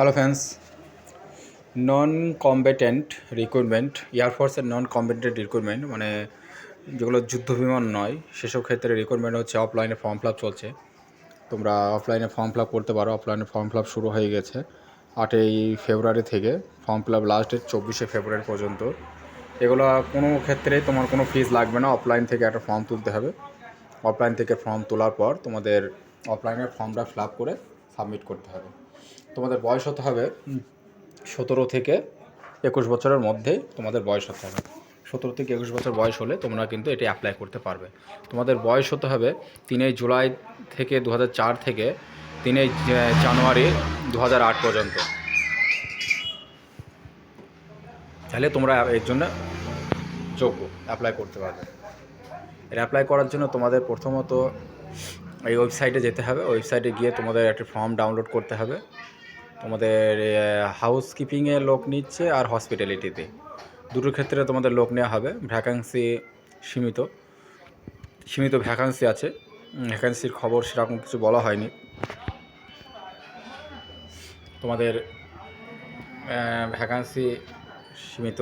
Hello friends non combatant recruitment এয়ারফোর্সের non combatant recruitment মানে যেগুলো যুদ্ধ বিমান নয়, সেসব ক্ষেত্রে রিক্রুটমেন্ট হচ্ছে অফলাইনে ফর্ম ফিল চলছে। তোমরা অফলাইনে ফর্ম ফিল করতে পারো। অফলাইনে ফর্ম ফিল শুরু হয়ে গেছে আটই ফেব্রুয়ারি থেকে। Form fill up last date চব্বিশে ফেব্রুয়ারি পর্যন্ত। এগুলো কোনো ক্ষেত্রে তোমার কোনো ফিস লাগবে না। অফলাইন থেকে একটা ফর্ম তুলতে হবে। অফলাইন থেকে ফর্ম তোলার পর তোমাদের অফলাইনের ফর্মটা ফিল আপ করে সাবমিট করতে হবে। তোমাদের বয়স হতে হবে সতেরো থেকে একুশ বছরের মধ্যে তোমাদের বয়স হতে হবে। সতেরো থেকে একুশ বছর বয়স হলে তোমরা কিন্তু এটি অ্যাপ্লাই করতে পারবে। তোমাদের বয়স হতে হবে তিনই জুলাই থেকে দু থেকে তিনই জানুয়ারি দু পর্যন্ত। তাহলে তোমরা এর জন্য যোগ্য অ্যাপ্লাই করতে পারবে। এর অ্যাপ্লাই করার জন্য তোমাদের প্রথমত এই ওয়েবসাইটে যেতে হবে। ওয়েবসাইটে গিয়ে তোমাদের একটা ফর্ম ডাউনলোড করতে হবে। তোমাদের হাউস কিপিংয়ে লোক নিচ্ছে আর হসপিটালিটিতে দুটোর ক্ষেত্রে তোমাদের লোক নেওয়া হবে। ভ্যাকান্সি সীমিত। সীমিত ভ্যাকান্সি আছে। ভ্যাকান্সির খবর সেরকম কিছু বলা হয়নি। তোমাদের ভ্যাকান্সি সীমিত।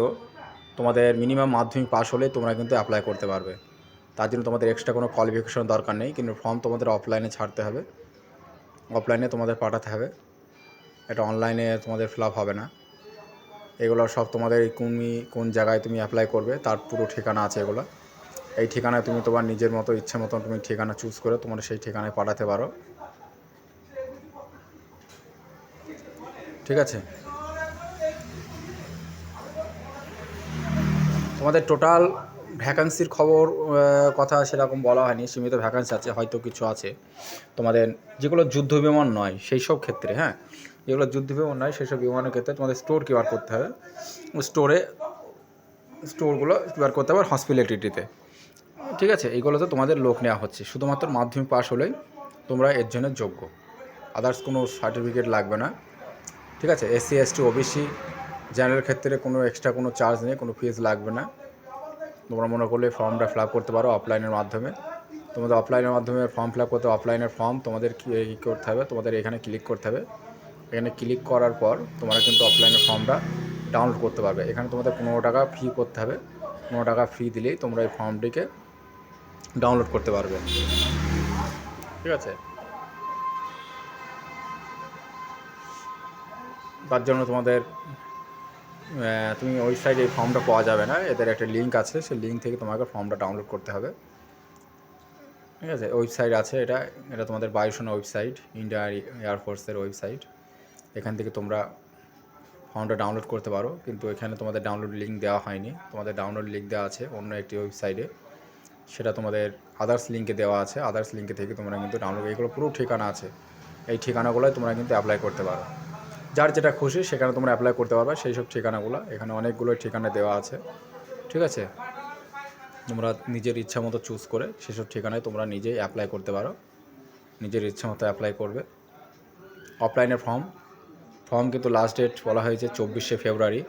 তোমাদের মিনিমাম মাধ্যমিক পাস হলে তোমরা কিন্তু অ্যাপ্লাই করতে পারবে। তার জন্য তোমাদের এক্সট্রা কোনো কোয়ালিফিকেশন দরকার নেই, কিন্তু ফর্ম তোমাদের অফলাইনে ছাড়তে হবে। অফলাইনে তোমাদের পাঠাতে হবে। এটা অনলাইনে তোমাদের ফিল হবে না। এগুলো সব তোমাদের তুমি কোন জায়গায় তুমি অ্যাপ্লাই করবে, তার পুরো ঠিকানা আছে এগুলো। এই ঠিকানায় তুমি তোমার নিজের মতো, ইচ্ছে মতো তুমি ঠিকানা চুজ করে তোমরা সেই ঠিকানায় পাঠাতে পারো। ঠিক আছে? তোমাদের টোটাল ভ্যাকান্সির খবর কথা সেরকম বলা হয়নি, সীমিত ভ্যাকান্সি আছে, হয়তো কিছু আছে। তোমাদের যেগুলো যুদ্ধ বিমান নয় সেই সব ক্ষেত্রে হ্যাঁ? যেগুলো যুদ্ধ বিমান নয় সেই সব বিমানের ক্ষেত্রে তোমাদের স্টোর কিউআর করতে হবে। স্টোরে স্টোরগুলো কিউআর করতে হবে হসপিটালিটিতে। ঠিক আছে? এইগুলোতে তোমাদের লোক নেওয়া হচ্ছে। শুধুমাত্র মাধ্যমিক পাস হলেই তোমরা এর জন্য যোগ্য। আদার্স কোনো সার্টিফিকেট লাগবে না। ঠিক আছে? এসসি এসটি ওবিসি জেনারেল ক্ষেত্রে কোনো এক্সট্রা কোনো চার্জ নেই, কোনো ফিজ লাগবে না। তোমরা মনে করলে ফর্মটা ফিল করতে পারো অফলাইনের মাধ্যমে। তোমাদের অফলাইনের মাধ্যমে ফর্ম ফিল করতে অফলাইনের ফর্ম তোমাদের কি করতে হবে, তোমাদের এখানে ক্লিক করতে হবে। এখানে ক্লিক করার পর তোমরা কিন্তু অফলাইনের ফর্মটা ডাউনলোড করতে পারবে। এখানে তোমাদের পনেরো টাকা ফি করতে হবে। পনেরো টাকা ফি দিলেই তোমরা এই ফর্মটিকে ডাউনলোড করতে পারবে। ঠিক আছে? তার জন্য তোমাদের তুমি ওয়েবসাইটে এই ফর্মটা পাওয়া যাবে না। এদের একটা লিঙ্ক আছে, সেই লিঙ্ক থেকে তোমাকে ফর্মটা ডাউনলোড করতে হবে। ঠিক আছে? ওয়েবসাইট আছে এটা। এটা তোমাদের বায়ুসেনা ওয়েবসাইট ইন্ডিয়া এয়ারফোর্সের ওয়েবসাইট এখান থেকে তোমরা ফর্মটা ডাউনলোড করতে পারো। কিন্তু এখানে তোমাদের ডাউনলোড লিঙ্ক দেওয়া হয়নি। তোমাদের ডাউনলোড লিঙ্ক দেওয়া আছে অন্য একটি ওয়েবসাইটে সেটা তোমাদের আদার্স লিঙ্কে দেওয়া আছে। আদার্স লিঙ্কে থেকে তোমরা কিন্তু ডাউনলোড এগুলো পুরো ঠিকানা আছে। এই ঠিকানাগুলোয় তোমরা কিন্তু অ্যাপ্লাই করতে পারো। যার যেটা খুশি সেখানে তোমরা অ্যাপ্লাই করতে পারবে, সেই সব ঠিকানাগুলো। এখানে অনেকগুলো ঠিকানা দেওয়া আছে। ঠিক আছে? তোমরা নিজের ইচ্ছা মতো চুজ করে সেসব ঠিকানায় তোমরা নিজেই অ্যাপ্লাই করতে পারো। নিজের ইচ্ছা মতো অ্যাপ্লাই করবে। অফলাইনে ফর্ম ফর্ম কিন্তু লাস্ট ডেট বলা হয়েছে চব্বিশে ফেব্রুয়ারি।